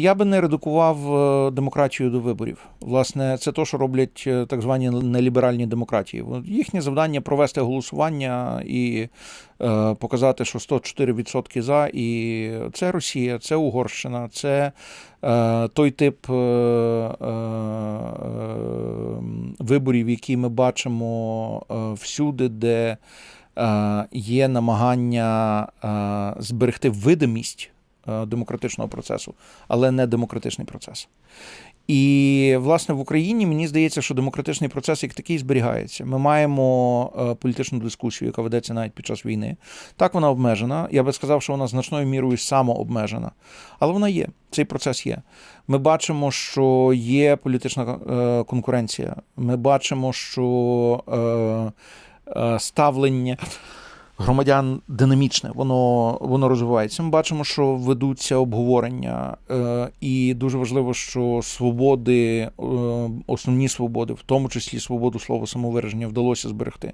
Я би не редукував е, демократію до виборів. Власне, це те, що роблять е, так звані неліберальні демократії. Їхнє завдання провести голосування і е, показати, що 104% за. І це Росія, це Угорщина, це е, той тип е, е, виборів, які ми бачимо е, всюди, де е, є намагання е, зберегти видимість демократичного процесу, але не демократичний процес. І, власне, в Україні мені здається, що демократичний процес як такий зберігається. Ми маємо е, політичну дискусію, яка ведеться навіть під час війни. Так, вона обмежена. Я би сказав, що вона значною мірою самообмежена. Але вона є. Цей процес є. Ми бачимо, що є політична е, конкуренція. Ми бачимо, що е, е, ставлення громадян динамічне, воно, воно розвивається. Ми бачимо, що ведуться обговорення, е, і дуже важливо, що свободи, е, основні свободи, в тому числі свободу слова самовираження, вдалося зберегти.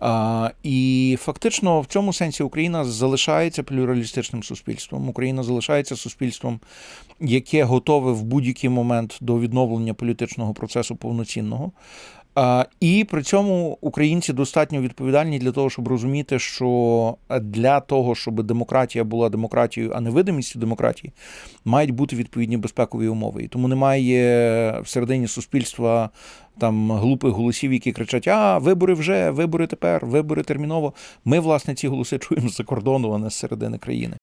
А, і фактично в цьому сенсі Україна залишається плюралістичним суспільством. Україна залишається суспільством, яке готове в будь-який момент до відновлення політичного процесу повноцінного. І при цьому українці достатньо відповідальні для того, щоб розуміти, що для того, щоб демократія була демократією, а не видимістю демократії, мають бути відповідні безпекові умови. І тому немає всередині суспільства там глупих голосів, які кричать: А, вибори вже, вибори тепер, вибори терміново. Ми, власне, ці голоси чуємо з-за кордону, а не з середини країни.